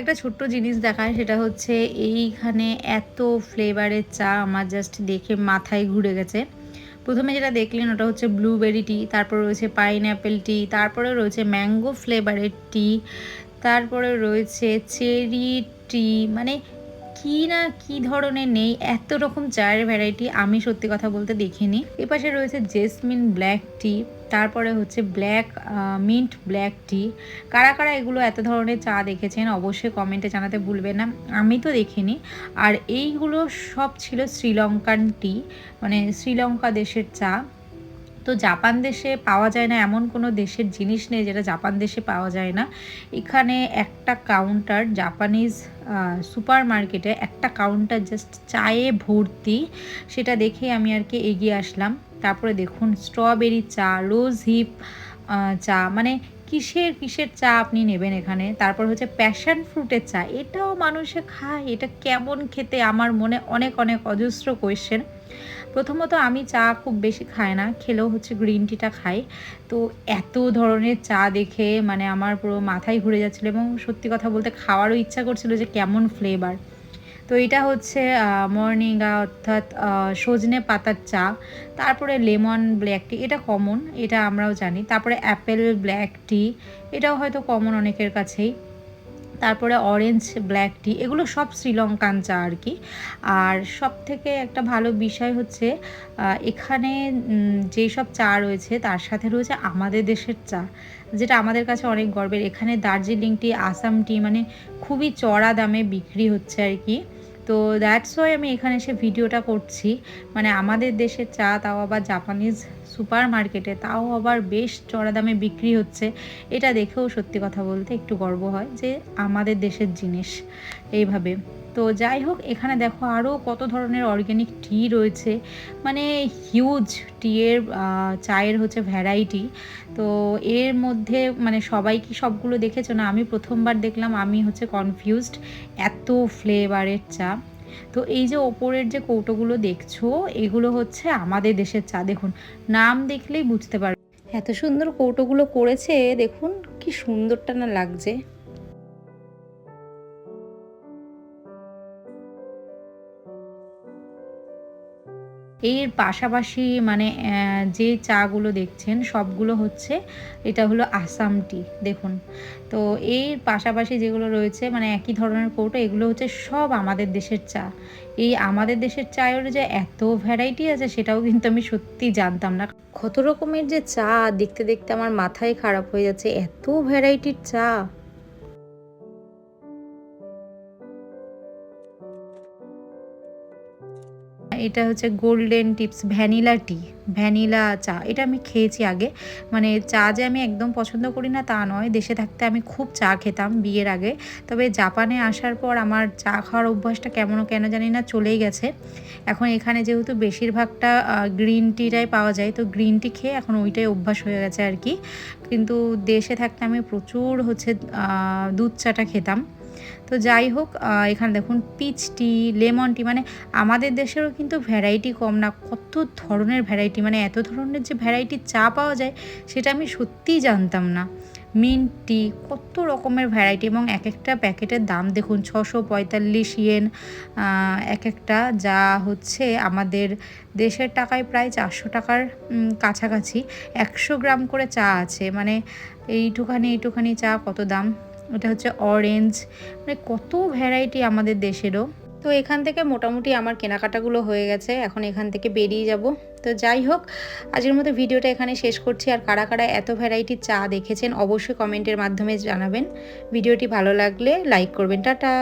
একটা ছোট্ট জিনিস দেখায়, সেটা হচ্ছে এইখানে এত ফ্লেভারের চা আমার জাস্ট দেখে মাথায় ঘুরে গেছে। প্রথমে যেটা দেখলেন ওটা হচ্ছে ব্লুবেরি টি তারপরে রয়েছে পাইনঅ্যাপেল টি তারপরে রয়েছে ম্যাঙ্গো ফ্লেভারের টি তারপরে রয়েছে চেরি টি মানে কি না কি ধরনের নেই, এত রকম চায়ের ভ্যারাইটি আমি সত্যি কথা বলতে দেখিনি। এপাশে রয়েছে জেসমিন ব্ল্যাক টি তারপরে হচ্ছে ব্ল্যাক মিন্ট ব্ল্যাক টি কারা কারা এগুলো এত ধরনের চা দেখেছেন অবশ্যই কমেন্টে জানাতে ভুলবেন না। আমি তো দেখিনি। আর এইগুলো সব ছিল শ্রীলঙ্কান টি মানে শ্রীলঙ্কা দেশের চা। তো জাপান দেশে পাওয়া যায় না, এমন কোনো দেশের জিনিস নেই যেটা জাপান দেশে পাওয়া যায় না। এখানে একটা কাউন্টার জাপানিজ সুপার মার্কেটে একটা কাউন্টার জাস্ট চায়ে ভর্তি, সেটা দেখে আমি আর কি এগিয়ে আসলাম। তারপরে দেখুন স্ট্রবেরি চা রোজ হিপ চা মানে কিসের কিসের চা আপনি নেবেন এখানে? তারপর হচ্ছে প্যাশন ফ্রুটের চা, এটাও মানুষে খায়। এটা কেমন খেতে? আমার মনে অনেক অনেক অজস্র কোয়েশ্চেন প্রথমত আমি চা খুব বেশি খাই না, খেলেও হচ্ছে গ্রিন টিটা খাই। তো এত ধরনের চা দেখে মানে আমার পুরো মাথায় ঘুরে যাচ্ছিল এবং সত্যি কথা বলতে খাওয়ারও ইচ্ছা করছিল যে কেমন ফ্লেভার তো এটা হচ্ছে মর্নিঙ্গা অর্থাৎ সজনে পাতার চা, তারপরে লেমন ব্ল্যাক টি এটা কমন এটা আমরাও জানি। তারপরে অ্যাপেল ব্ল্যাক টি এটাও হয়তো কমন অনেকের কাছেই। তারপরে অরেঞ্জ ব্ল্যাক টি এগুলো সব শ্রীলঙ্কান চা আর কি। আর সব থেকে একটা ভালো বিষয় হচ্ছে এখানে যেই সব চা রয়েছে তার সাথে রয়েছে আমাদের দেশের চা, যেটা আমাদের কাছে অনেক গর্বের। এখানে দার্জিলিং টি আসাম টি মানে খুবই চড়া দামে বিক্রি হচ্ছে আর কি। তো দ্যাটস ওয়াই আমি এখানে এসে ভিডিওটা করছি। মানে আমাদের দেশের চা, তাও আবার জাপানিজ সুপার মার্কেটে তাও আবার বেশ চড়া দামে বিক্রি হচ্ছে। এটা দেখেও সত্যি কথা বলতে একটু গর্ব হয় যে আমাদের দেশের জিনিস এইভাবে। তো যাই হোক, এখানে দেখো আরও কত ধরনের অর্গ্যানিক টি রয়েছে। মানে হিউজ টিয়ের চায়ের হচ্ছে ভ্যারাইটি তো এর মধ্যে মানে সবাই কি সবগুলো দেখেছ? না, আমি প্রথমবার দেখলাম, আমি হচ্ছে কনফিউজড এত ফ্লেভারের চা। তো এই যে ওপরের যে কৌটোগুলো দেখছ, এগুলো হচ্ছে আমাদের দেশের চা। দেখুন, নাম দেখলেই বুঝতে পারবে। এত সুন্দর কৌটোগুলো করেছে, দেখুন, কি সুন্দরটা না লাগছে। এর পাশাপাশি মানে যে চাগুলো দেখছেন, সবগুলো হচ্ছে, এটা হলো আসাম টি, দেখুন। তো এর পাশাপাশি যেগুলো রয়েছে মানে একই ধরনের কৌটো, এগুলো হচ্ছে সব আমাদের দেশের চা। এই আমাদের দেশের চায়ের যে এত ভ্যারাইটি আছে, সেটাও কিন্তু আমি সত্যি জানতাম না। কত রকমের যে চা, দেখতে দেখতে আমার মাথায় খারাপ হয়ে যাচ্ছে, এত ভ্যারাইটির চা। এটা হচ্ছে golden tips vanilla tea vanilla চা। এটা আমি খেয়েছি আগে। মানে চা যে আমি একদম পছন্দ করি না, তা নয়। দেশে থাকতে আমি খুব চা খেতাম বিয়ের আগে। তবে জাপানে আসার পর আমার চা খাওয়ার অভ্যাসটা কেমন কেন জানি না চলেই গেছে। এখন এখানে যেহেতু বেশিরভাগটা গ্রিন টিটাই পাওয়া যায়, তো গ্রিন টি খেয়ে এখন ওইটাই অভ্যাস হয়ে গেছে আর কি। কিন্তু দেশে থাকতে আমি প্রচুর হচ্ছে দুধ চাটা খেতাম। তো যাই হোক এখানে দেখুন পিচ টি লেমন টি মানে আমাদের দেশেরও কিন্তু ভ্যারাইটি কম না। কত ধরনের ভ্যারাইটি মানে এত ধরনের যে ভ্যারাইটি চা পাওয়া যায়, সেটা আমি সত্যিই জানতাম না। মিন্ট টি কত রকমের ভ্যারাইটি এবং এক একটা প্যাকেটের দাম দেখুন, ছশো পঁয়তাল্লিশ ইয়েন এক একটা যা হচ্ছে আমাদের দেশের টাকায় প্রায় চারশো টাকার কাছাকাছি। একশো গ্রাম করে চা আছে মানে এইটুখানি এইটুখানি চা কত দাম? ওটা হচ্ছে অরেঞ্জ মানে কত ভ্যারাইটি আমাদের দেশেরও। তো এখান থেকে মোটামুটি আমার কেনাকাটাগুলো হয়ে গেছে, এখন এখান থেকে বেরিয়ে যাব। তো যাই হোক, আজকের মতো ভিডিওটা এখানে শেষ করছি। আর কারা কারা এত ভ্যারাইটির চা দেখেছেন, অবশ্যই কমেন্টের মাধ্যমে জানাবেন। ভিডিওটি ভালো লাগলে লাইক করবেন। টাটা!